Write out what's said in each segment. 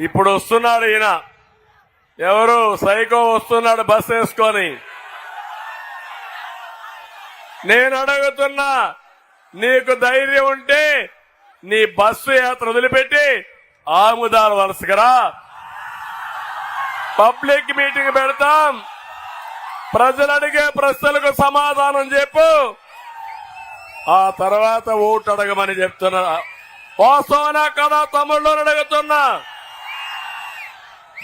ఇప్పుడు వస్తున్నాడు ఈయన. ఎవరు? సైకో వస్తున్నాడు బస్ వేసుకొని. నేను అడుగుతున్నా నీకు ధైర్యం ఉంటే నీ బస్సు యాత్ర వదిలిపెట్టి ఆముదాల వలసకరా పబ్లిక్ మీటింగ్ పెడతాం. ప్రజలు అడిగే ప్రశ్నలకు సమాధానం చెప్పు. ఆ తర్వాత ఓటు అడగమని చెప్తున్నా. వాస్తవనా కదా తమ్ముళ్ళు అడుగుతున్నా.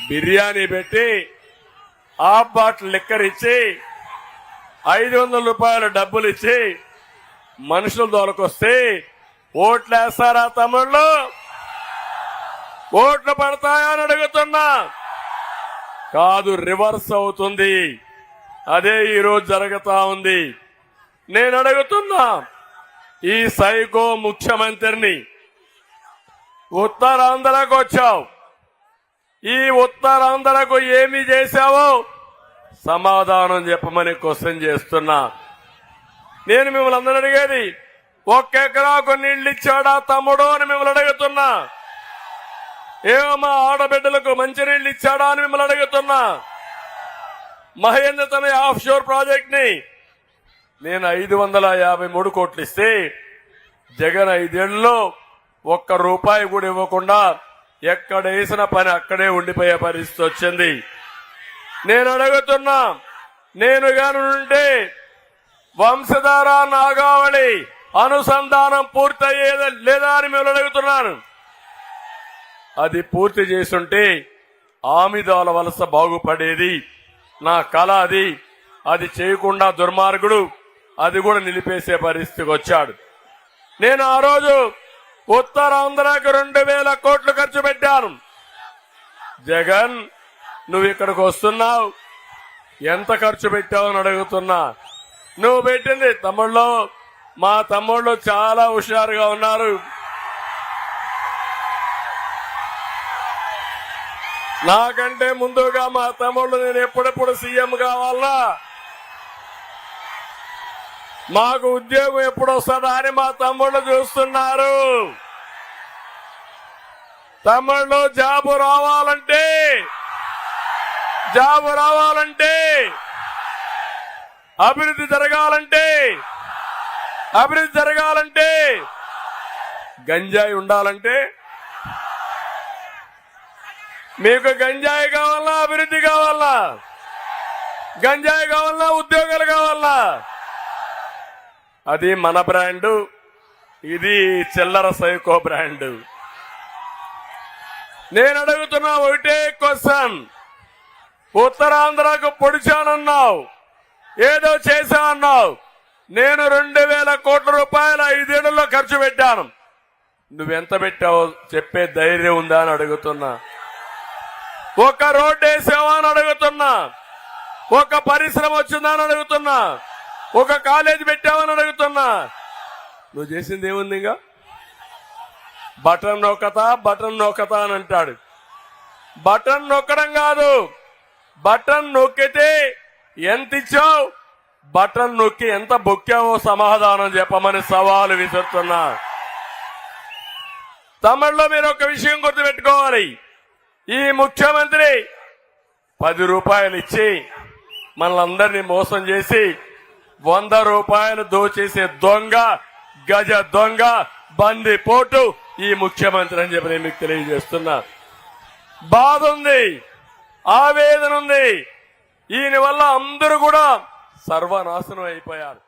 బిర్యానీ పెట్టి హాఫ్ బాటిల్ లిక్కర్ ఇచ్చి ఐదు వందల రూపాయలు డబ్బులు ఇచ్చి మనుషులు దొరకొస్తే ఓట్లు వేస్తారా తమ్ముళ్ళు? ఓట్లు పడతాయా అని అడుగుతున్నా. కాదు రివర్స్ అవుతుంది. అదే ఈరోజు జరుగుతా ఉంది. నేను అడుగుతున్నా ఈ సైకో ముఖ్యమంత్రిని ఉత్తరాంధ్రకు వచ్చావు. ఈ ఉత్తరాంధ్రకు ఏమి చేశావో సమాధానం చెప్పమని క్వశ్చన్ చేస్తున్నా. నేను మిమ్మల్ని అందరూ అడిగేది ఒక్క ఎకరాకు నీళ్ళు ఇచ్చాడా తమ్ముడు అని మిమ్మల్ని అడుగుతున్నా. ఏమో మా ఆడబిడ్డలకు మంచినీళ్ళు ఇచ్చాడా అని మిమ్మల్ని అడుగుతున్నా. మహేంద్ర తన ఆఫ్ షోర్ ప్రాజెక్ట్ని నేను ఐదు వందల యాభై మూడు కోట్లు ఇస్తే జగన్ ఐదేళ్ళలో ఒక్క రూపాయి కూడా ఇవ్వకుండా ఎక్కడ వేసిన పని అక్కడే ఉండిపోయే పరిస్థితి వచ్చింది. నేను అడుగుతున్నా నేను గాని ఉంటే వంశధార నాగావళి అనుసంధానం పూర్తయ్యేదా లేదా అని మిమ్మల్ని అడుగుతున్నాను. అది పూర్తి చేసుంటే ఆమిదాల వలస బాగుపడేది. నా కళ అది. అది చేయకుండా దుర్మార్గుడు అది కూడా నిలిపేసే పరిస్థితికి వచ్చాడు. నేను ఆ రోజు ఉత్తరాంధ్రకు రెండు వేల కోట్లు ఖర్చు పెట్టాను. జగన్ నువ్వు ఇక్కడికి వస్తున్నావు. ఎంత ఖర్చు పెట్టావని అడుగుతున్నా. నువ్వు పెట్టింది తమ్ముళ్ళు. మా తమ్ముళ్ళు చాలా హుషారుగా ఉన్నారు. నాకంటే ముందుగా మా తమ్ముళ్ళు నేను ఎప్పుడెప్పుడు సీఎం కావాలా మాకు ఉద్యోగం ఎప్పుడు వస్తుందా అని మా తమ్ముళ్ళు చూస్తున్నారు. తమిళలో జాబు రావాలంటే జాబు రావాలంటే అభివృద్ధి జరగాలంటే అభివృద్ధి జరగాలంటే గంజాయి ఉండాలంటే మీకు గంజాయి కావాలా అభివృద్ధి కావాలా? గంజాయి కావాలా ఉద్యోగాలు కావాలా? అది మన బ్రాండు ఇది చిల్లర సైకో బ్రాండు. నేను అడుగుతున్నా ఒకటే క్వశ్చన్. ఉత్తరాంధ్రకు పొడిచానన్నావు. ఏదో చేశానన్నావు. నేను రెండు వేల కోట్ల రూపాయలు ఐదేళ్ళలో ఖర్చు పెట్టాను. నువ్వెంత పెట్టావో చెప్పే ధైర్యం ఉందా అని అడుగుతున్నా. ఒక రోడ్డు వేసావా అని అడుగుతున్నా. ఒక పరిశ్రమ వచ్చిందా అని అడుగుతున్నా. ఒక కాలేజీ పెట్టావని అడుగుతున్నా. నువ్వు చేసింది ఏముంది ఇంకా? బటన్ నొక్కతా బటన్ నొక్కతా అని అంటాడు. బటన్ నొక్కడం కాదు బటన్ నొక్కితే ఎంత ఇచ్చావు? బటన్ నొక్కి ఎంత బొక్కావో సమాధానం చెప్పమని సవాలు విసురుతున్నా. తమిళలో మీరు ఒక విషయం గుర్తుపెట్టుకోవాలి. ఈ ముఖ్యమంత్రి పది రూపాయలు ఇచ్చి మనలందరినీ మోసం చేసి వంద రూపాయలు దోచేసే దొంగ గజ దొంగ బందిపోటు ఈ ముఖ్యమంత్రి అని చెప్పి నేను మీకు తెలియజేస్తున్నా. బాధ ఉంది ఆవేదన ఉంది ఈయన వల్ల అందరూ కూడా సర్వనాశనం అయిపోయారు.